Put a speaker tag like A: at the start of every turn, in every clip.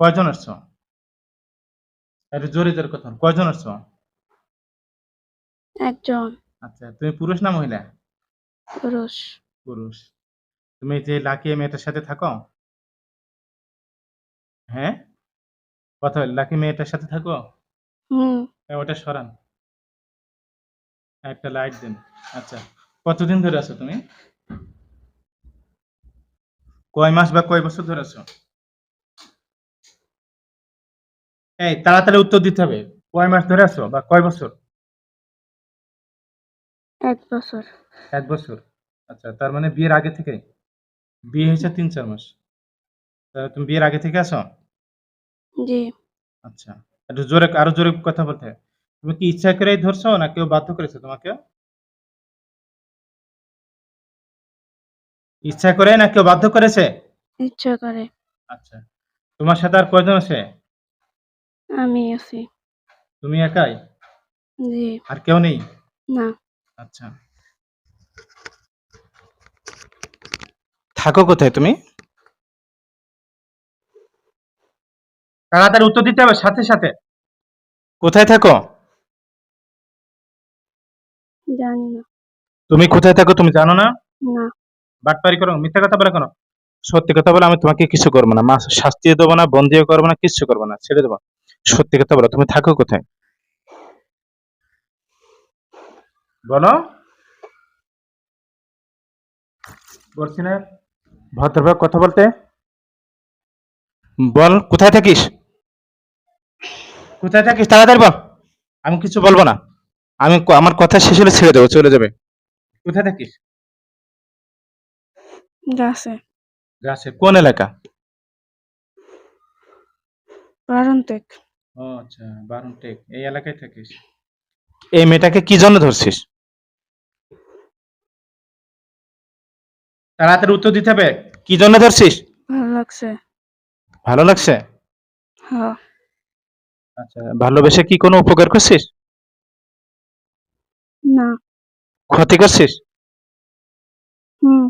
A: কয়জন আসছো? একটু জোরে জোরে কথা। কয়জন আসছো?
B: একজন।
A: আচ্ছা তুমি পুরুষ না মহিলা?
B: পুরুষ।
A: পুরুষ। তুমি যে লাকি মেয়েটার সাথে থাকো? হ্যাঁ? কথা বল, লাকি মেয়েটার সাথে থাকো?
B: হুম।
A: হ্যাঁ, ওটা সরান। একটা লাইট দিন। আচ্ছা কতদিন ধরে আছো তুমি? কয় মাস বা কয় বছর ধরে আছো? এই তাড়াতাড়ি উত্তর দিতে হবে। কয় মাস ধরে আছো বা কয় বছর?
B: এক বছর।
A: এক বছর। আচ্ছা তার মানে বিয়ের আগে থেকে? বিয়ে হয়েছে তিন চার মাস। তাহলে তুমি বিয়ের আগে থেকে আছো?
B: জি।
A: আচ্ছা একটু জোরে আরও জোরে কথা বলতে। তুমি কি ইচ্ছা করেই ধরছো না কেউ বাধ্য করেছে তোমাকে? ইচ্ছা করে না কেউ বাধ্য করেছে?
B: ইচ্ছা করে।
A: আচ্ছা তোমার সাথে আর কয়জন আছে?
B: আমি আছি।
A: তুমি একাই?
B: জি।
A: আর কেউ নেই?
B: না।
A: আচ্ছা। থাকো কোথায় তুমি? তাড়াতাড়ি উত্তর দিতে হবে সাথে সাথে। কোথায় থাকো?
B: জানি না।
A: তুমি কোথায় থাকো তুমি জানো না?
B: না।
A: বাটপারি করো মিথ্যা কথা বলে কেন? সত্যি কথা বলে আমি তোমাকে কিছু করব না। মাস শাস্তিও দেবো না বন্দিও করব না কিছু করব না ছেড়ে দেবো। সত্যি কথা বলো তুমি থাকো কোথায়? বলো। বলছি না ভদ্রভাবে কথা বলতে? বল কোথায় থাকিস? কোথায় থাকিস? তাড়াতাড়ি বল। আমি কিছু বলব না। আমি আমার কথা শেষ হলে ছেড়ে দেবো চলে যাবে। কোথায় থাকিস?
B: গাছে
A: গাছে কোন এলাকা?
B: বারন্তেক।
A: ও আচ্ছা বারণ টেক। এই এলাকায় থাকিস? এই মেয়েটাকে কি জন্য ধরছিস? তাড়াতাড়ি উত্তর দিতে হবে? কি জন্য ধরছিস?
B: ভালো লাগছে।
A: ভালো লাগছে?
B: হ্যাঁ।
A: আচ্ছা ভালোবেসে কি কোনো উপকার করছিস?
B: না।
A: ক্ষতি করছিস?
B: হুম।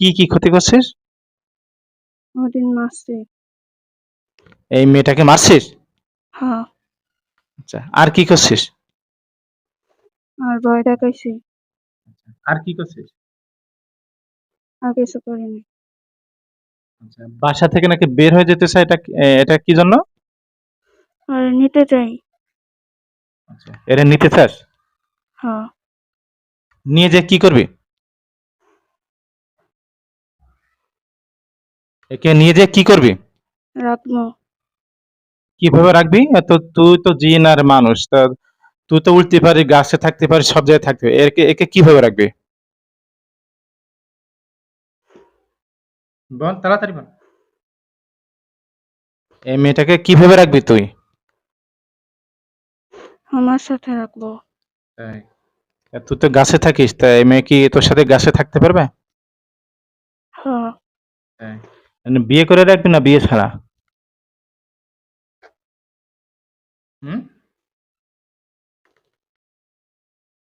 A: কি কি ক্ষতি করছিস?
B: ওদিন মারছে।
A: এই মেয়েটাকে মারছিস?
B: হ্যাঁ।
A: আচ্ছা আর কি করছিস?
B: আর ভয় দেখাইছি।
A: আর কি করছিস?
B: আর কিছু করিনি
A: আচ্ছা বাসা থেকে নাকি বের হয়ে যেতে চাই এটা এটা কি জন্য?
B: আর নিতে চাই।
A: আচ্ছা এটা নিতে চাস?
B: হ্যাঁ।
A: নিয়ে যে কি করবি? একে নিয়ে যে কি করবি?
B: রাখব।
A: কীভাবে রাখবি? এত তুই তো জিন আর মানুষ তা তুই তো উঠতে পারিস গাছে থাকতে পারিস সব জায়গায় থাকতে পারিস। একে একে কীভাবে রাখবি? বল তাড়াতাড়ি বল। এই মেয়েটাকে কীভাবে রাখবি তুই?
B: আমার সাথে রাখব।
A: তাই। তা তুই তো গাছে থাকিস তা এই মেয়ে কি তোর সাথে গাছে থাকতে পারবে?
B: হ্যাঁ।
A: তাই। মানে বিয়ে করে রাখবি না বিয়ে ছাড়া? হুম?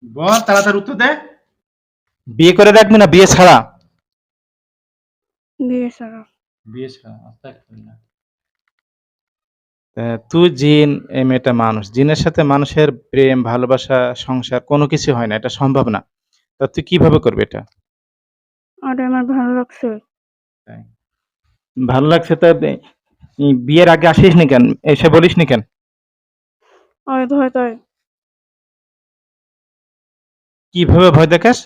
A: বল তাড়াতাড়ি উত্তর দে। বিয়ে করে রাখবি না বিয়ে ছাড়া?
B: বিয়ে ছাড়া।
A: বিয়ে ছাড়া আস্তে না। তুই জিন এই মেয়েটা মানুষ। জিনের সাথে মানুষের প্রেম ভালোবাসা সংসার কোনো কিছু হয় না এটা সম্ভব না। তা তুই কীভাবে করবি এটা?
B: আর আমার ভালো লাগছে।
A: ভালো লাগছে তা বিয়ের আগে আসিস নি কেন? এসে বলিস নি কেন?
B: ওই ভয় তাই
A: কীভাবে ভয় দেখাস?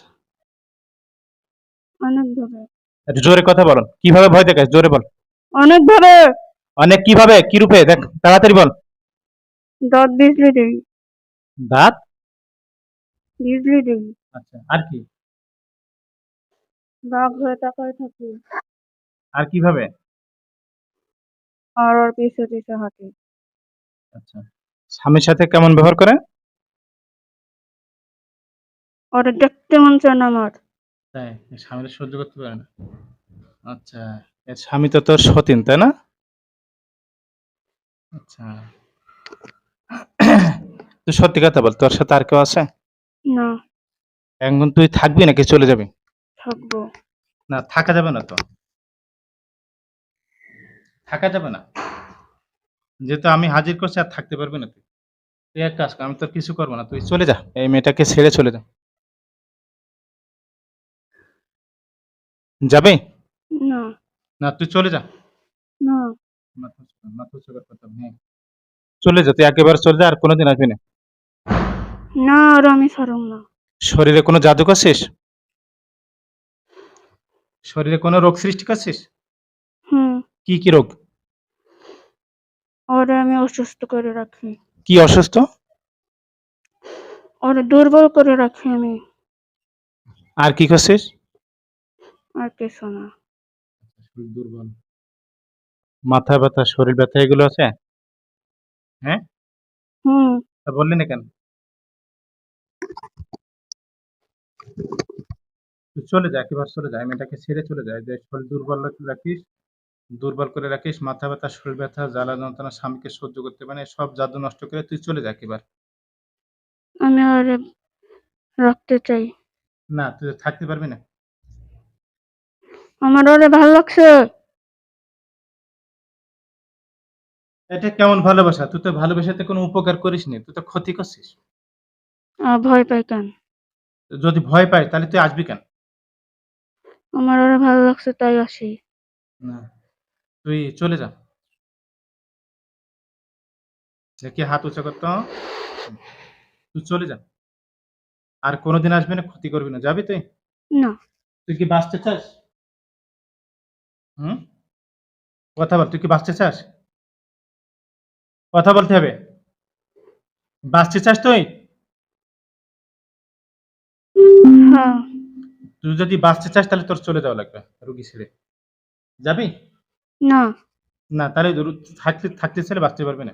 B: অনেক ভাবে
A: একটু জোরে কথা বলো। কীভাবে ভয় দেখাস? জোরে বল।
B: অনেক ভাবে
A: অনেক কীভাবে? কি রূপে? দেখ তাড়াতাড়ি বল।
B: দাঁত বিজলি দেই
A: দাঁত?
B: বিজলি দেই
A: আচ্ছা আর কি?
B: বাঘ হয়ে তাকায় থাকি।
A: আর কীভাবে?
B: আর ওর পিছে পিছে হাঁটি।
A: আচ্ছা। স্বামীর সাথে কেমন ব্যবহার করে
B: ওর দেখতে মন চায় না আমার।
A: তাই? স্বামীরা সহ্য করতে পারে না। আচ্ছা। এর স্বামী তো তোর সতীন তাই না? আচ্ছা। তুই সত্যি কথা বল তোর সাথে আর কেউ আছে?
B: না।
A: এখন তুই থাকবি নাকি চলে যাবি?
B: থাকব।
A: না থাকা যাবে না তো। থাকা যাবে না। যেহেতু আমি হাজির করছি আর থাকতে পারবি না তুই। তুই এক কাজ কর আমি তোর কিছু করব না তুই চলে যা এই মেয়েটাকে ছেড়ে চলে যা। যাবে?
B: না।
A: না তুই চলে যা।
B: না।
A: মাথা কথা হ্যাঁ। চলে যা তুই একেবারে চলে যা আর কোনোদিন আসবি না।
B: না আর আমি ছাড়ব না।
A: শরীরে কোনো জাদু করছিস শরীরে কোনো রোগ সৃষ্টি করছিস?
B: হুম।
A: কি কি রোগ?
B: আর আমি অসুস্থ করে রাখি।
A: কি অসুস্থ?
B: ওরে দুর্বল করে রাখি আমি।
A: আর কি করছিস?
B: আর কিছু না।
A: দুর্বল। মাথা ব্যথা শরীর ব্যথা এগুলো আছে? হ্যাঁ?
B: হুম।
A: তা বললি না কেন? চলে যা একেবারে চলে যা। এই মেয়েটাকে ছেড়ে চলে যায় যে শরীর দুর্বল রাখ- রাখিস দুর্বল করে রাখিস মাথা ব্যথা শরীর ব্যথা জ্বালা যন্ত্রণা স্বামীকে সহ্য করতে পারে না, সব জাদু নষ্ট করে তুই চলে যা একেবারে।
B: আমি ওরে রাখতে চাই।
A: না তুই থাকতে পারবি না।
B: আমার ওরে ভালো লাগছে।
A: এটা কেমন ভালোবাসা? তুই তো ভালোবাসাতে কোনো উপকার করিস নি তুই তো ক্ষতি করছিস।
B: আর ভয় পাই কেন?
A: যদি ভয় পাই তাহলে তুই আসবি কেন?
B: আমার ওরে ভালো লাগছে তাই আসি।
A: না। তুই চলে যা। দেখি হাত উঁচা করতো তুই চলে যা। আর কোনোদিন আসবি না ক্ষতি করবি না। যাবি তুই?
B: না।
A: তুই কি বাঁচতে চাস? হুম? কথা বল তুই কি বাঁচতে চাস? কথা বলতে হবে। বাঁচতে চাস তুই?
B: হ্যাঁ।
A: তুই যদি বাঁচতে চাস তাহলে তোর চলে যাওয়া লাগবে রুগী ছেড়ে। যাবি?
B: না।
A: না তাহলে থাকতে থাকতে চাইলে বাঁচতে পারবে না।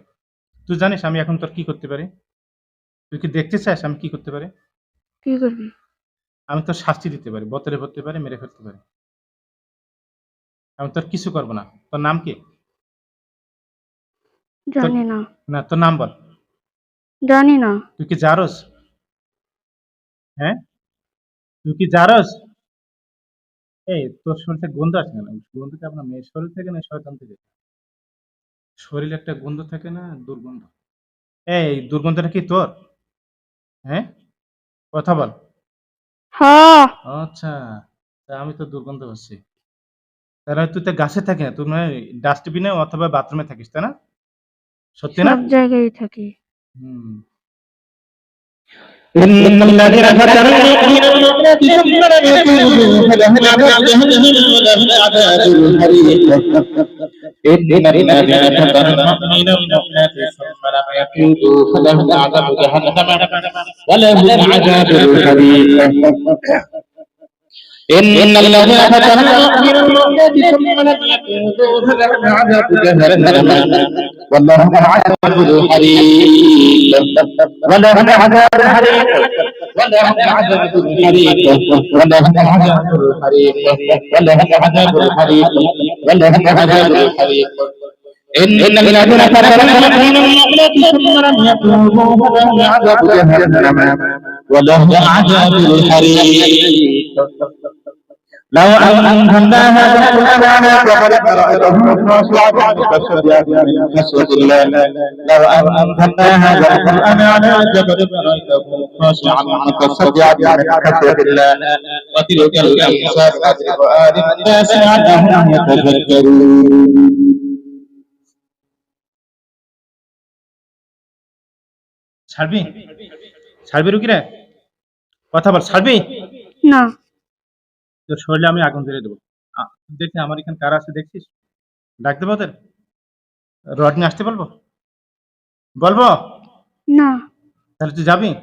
A: তুই জানিস আমি এখন তোর কি করতে পারি? তুই কি দেখতে চাস আমি কি করতে পারি?
B: কি করবি?
A: আমি তোর শাস্তি দিতে পারি বতরে ভরতে পারি মেরে ফেলতে পারি। আমি তোর কিছু করব না। তোর নাম কি?
B: জানি না।
A: না তোর নাম বল।
B: জানি না।
A: তুই কি জারস? হ্যাঁ? তুই কি জারস? এই তোর শরীর থেকে গন্ধ আসে না গন্ধ কি আপনার মেয়ের শরীর থেকে না শয়তান থেকে? শরীরে একটা গন্ধ থাকে না দুর্গন্ধ। এই দুর্গন্ধটা কি তোর? হ্যাঁ? কথা বল।
B: হ্যাঁ।
A: আচ্ছা তা আমি তো দুর্গন্ধ পাচ্ছি। তাহলে তুই তো গাছে থাকি না তুই মানে ডাস্টবিনে অথবা বাথরুমে থাকিস তাই না? সত্যি না?
B: সব জায়গায় থাকি।
A: হুম।
C: إن الذين فتنوا المؤمنين والمؤمنات ثم لم يتوبوا فلهم عذاب جهنم ولهم عذاب الحريق إن الذين فتنوا المؤمنين والمؤمنات ثم لم يتوبوا فلهم عذاب جهنم ولهم عذاب الحريق إن الذين فتنوا بكم ولم يقولوا إن الذين فتنوا بكم ولم ولهم عذاب الحريق لو أنزلنا هذا القرآن على جبل لرأيته خاشعا متصدعا من خشية الله لو أنزلنا هذا القرآن على جبل لرأيته خاشعا متصدعا من خشية الله وتلك الأمثال نضربها للناس لعلهم يتذكرون
A: ছাড়বি ছাড়বি রুগী রে কথা বল ছাড়বি
B: না
A: তোর শরীরে আমি আগুন ধরে দেবো। দেখি আমার এখানে কারা আছে দেখছিস? ডাক দেবো ওদের রড নিয়ে আসতে বলব? বলব?
B: না।
A: তাহলে তুই যাবি?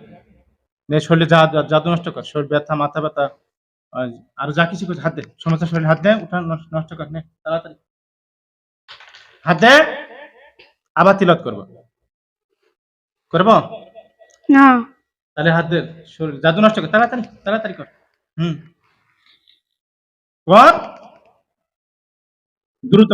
A: নে শরীরে যা জাদু নষ্ট কর শরীর ব্যথা মাথা ব্যথা আর যা কিছু করছে হাত দে। সমস্ত শরীর হাত দে উঠা নষ্ট- কর নে তাড়াতাড়ি। হাত দে আবার তিলত করব। করব?
B: না।
A: তাহলে হাত দে শরীর জাদু নষ্ট কর তাড়াতাড়ি তাড়াতাড়ি কর। হুম। দ্রুত।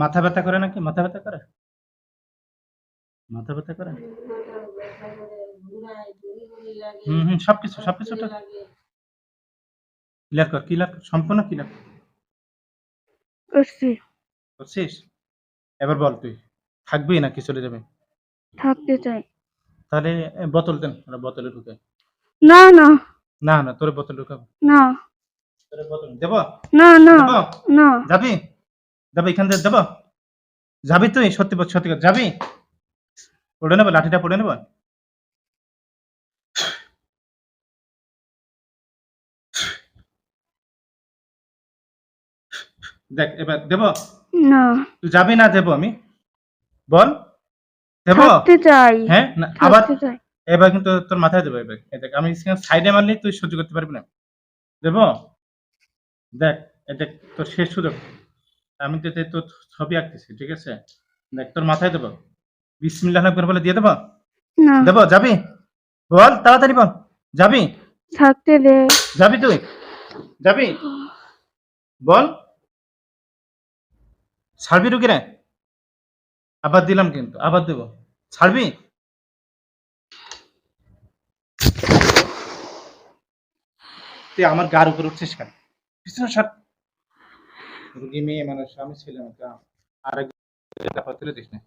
A: মাথা ব্যথা করে নাকি? মাথা ব্যথা করে? মাথা ব্যথা করে? হুম হুম সবকিছু সবকিছু ক্লিয়ার কর ক্লিয়ার সম্পূর্ণ ক্লিয়ার
B: করছি।
A: করছিস? এবার বল তুই। থাকবি নাকি চলে যাবে?
B: থাকতে চাই।
A: তাহলে বোতল দেন ওরা বোতলে ঢুকে।
B: না না।
A: না না তোর বোতল ঢুকাবো।
B: না।
A: তোর বোতল দেব?
B: না না না।
A: যাবি? যাবি এখান থেকে দেব? যাবি তুই? সত্যি সত্যি কথা যাবি? পড়ে নেব লাঠিটা পড়ে নেব? দেখ এবার দেব?
B: না।
A: তুই যাবি না দেব আমি? বল। দেব?
B: থাকতে চাই।
A: হ্যাঁ না, আবার
B: থাকতে চাই।
A: এবার কিন্তু তোর মাথায় দেবো এবার। এই দেখ আমি সাইডে মারলে তুই সহ্য করতে পারবি না। দেব? দেখ এই দেখ তোর শেষ সুযোগ। আমি তো এতে তোর ছবি আঁকতেছি ঠিক আছে? দেখ তোর মাথায় দেবো। বিসমিল্লাহ করে বলে দিয়ে দেবো?
B: না।
A: দেবো যাবি? বল তাড়াতাড়ি বল। যাবি?
B: থাকতে দে।
A: যাবি তুই? যাবি? বল। ছাড়বি রুকি রে আবার দিলাম কিন্তু, আবার দেবো। ছাড়বি? তুই আমার গার উপর উঠছিস কেন? পিছনে সর। রুগী মেয়ে মানুষ আমি ছিলাম একটা আর তুলে দিস না।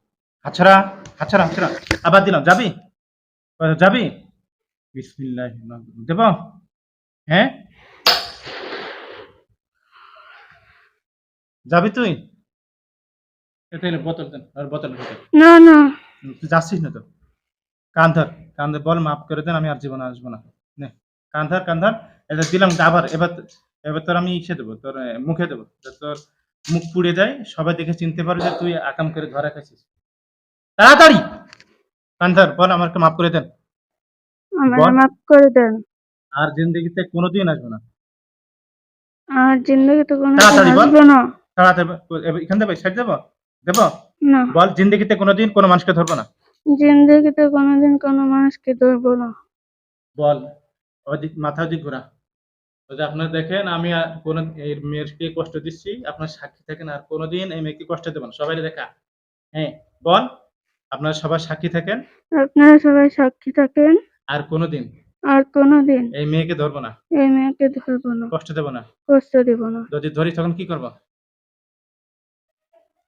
A: আবার দিলাম, যাবি? যাবি? বিসমিল্লাহ, দেব। হ্যাঁ? যাবি তুই? এটা বোতল দেন আর বোতল
B: না না।
A: তুই যাচ্ছিস না তো? কান ধর কান ধর বল মাফ করে দেন আমি আর জীবনে আসব না। নে কান ধর কান ধর এটা দিলাম আবার এবার এবার তোর আমি ইসে দেবো তোর মুখে দেবো। তোর মুখ পুড়ে যায় সবাই দেখে চিনতে পারে যে তুই আকাম করে ধরা খাইছিস তাড়াতাড়ি! কান ধর বল আমাকে মাফ করে দেন।
B: মাফ করে দেন।
A: আর জিন্দগিতে কোনোদিন আসব না।
B: আর জিন্দগি তো কোনো
A: তাড়াতাড়ি বল।
B: আসব না।
A: তাড়াতাড়ি এখান দেবে সাইড দেবো? দেবো?
B: না।
A: বল জিন্দগিতে কোনোদিন কোনো মানুষকে ধরবো না।
B: জিন্দগিতে কোনোদিন কোনো মানুষকে ধরবো না।
A: বল ওদিক মাথা ওদিক ঘোরা। যদি আপনারা দেখেন আমি আর কোন এই মেয়েকে কষ্ট দিচ্ছি আপনার সাক্ষী থাকেন আর কোনোদিন এই মেয়েকে কষ্ট দেবেন সবাই দেখা। হ্যাঁ বল আপনারা সবাই সাক্ষী থাকেন?
B: আপনারা সবাই সাক্ষী থাকেন?
A: আর কোনোদিন?
B: আর কোনোদিন
A: এই মেয়েকে ধরবো না।
B: এই মেয়েকে ধরবো না।
A: কষ্ট দেবো না।
B: কষ্ট দিব না।
A: যদি ধরি তখন কি করব?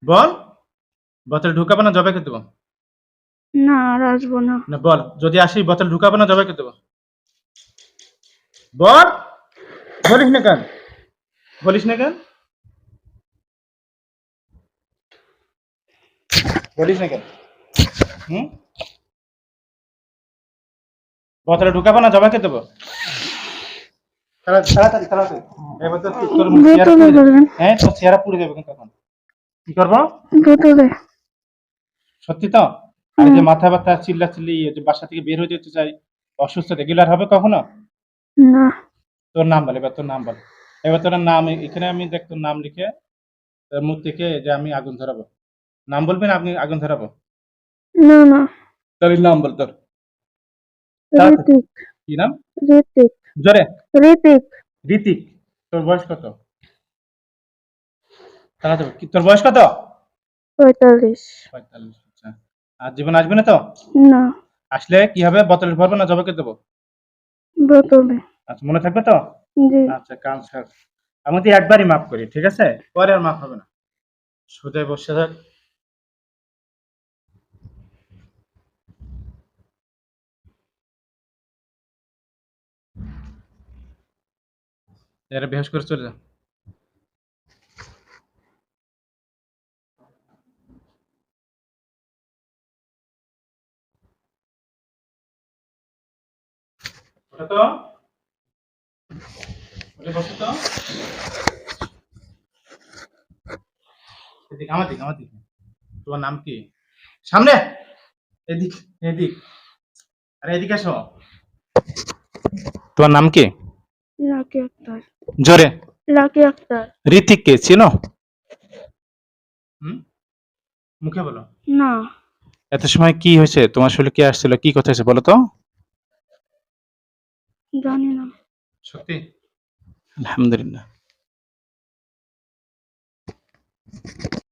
A: বল। বোতল ঢুকাবো না জবাইকে দেবো?
B: না আর আসব না।
A: না বল। যদি আসি বোতল ঢুকাবো না জবাইকে দেবো? বল। বলিস না কেন? বলিস না কেন? বলিস না কেন? হুম? বোতলে ঢুকাবো না জবাইকে দেবো? তাড়া- তাড়াতাড়ি তাড়াতাড়ি। এবার তো তোর-। হ্যাঁ তোর চেহারা পুড়ে যাবে কিন্তু তখন কি করব? সত্যি তো? আর যে মাথা ব্যথা চিল্লা চিল্লি যে বাসা থেকে বের হয়ে যেতে চাই অসুস্থ রেগুলার হবে কখনো?
B: না।
A: তোর নাম বল এবার তোর নাম বল। এবার তোর নাম এখানে আমি দেখ তোর নাম লিখে তোর মুখ থেকে যে আমি আগুন ধরাবো। নাম বলবি না আপনি আগুন ধরাবো?
B: না না।
A: তোর নাম বল তোর
B: ঋতিক।
A: কি নাম?
B: ঋতিক।
A: জোরে।
B: ঋতিক।
A: ঋতিক তোর বয়স কত? কি তোর বয়স কত?
B: পঁয়তাল্লিশ।
A: পঁয়তাল্লিশ আচ্ছা। আর জীবন আসবে না তো?
B: না।
A: আসলে কি হবে বোতলে ভরবো না জবাকে দেবো?
B: বোতলে।
A: আচ্ছা মনে থাকবে তো?
B: জি।
A: আচ্ছা কান স্যার আমি একবারই মাফ করি ঠিক আছে? পরে আর মাফ হবে না। সোজায় বসে থাক। এরা বেহস করে চলে যা। ওঠো তো? ওঠে বসো তো? এদিক আমার দিক আমার দিক। তোমার নাম কি? সামনে! এদিক এদিক। আরে এদিকে আসো তোমার নাম কি?
B: আক্তার।
A: জোরে।
B: আক্তার।
A: ঋতিক কে চিনো? হুম? মুখে বলো।
B: না।
A: এত সময় কি হয়েছে? তোমার শরীরে কি আসছিল? কি কথা হয়েছে বলো তো?
B: জানি না।
A: সত্যি? আলহামদুলিল্লাহ।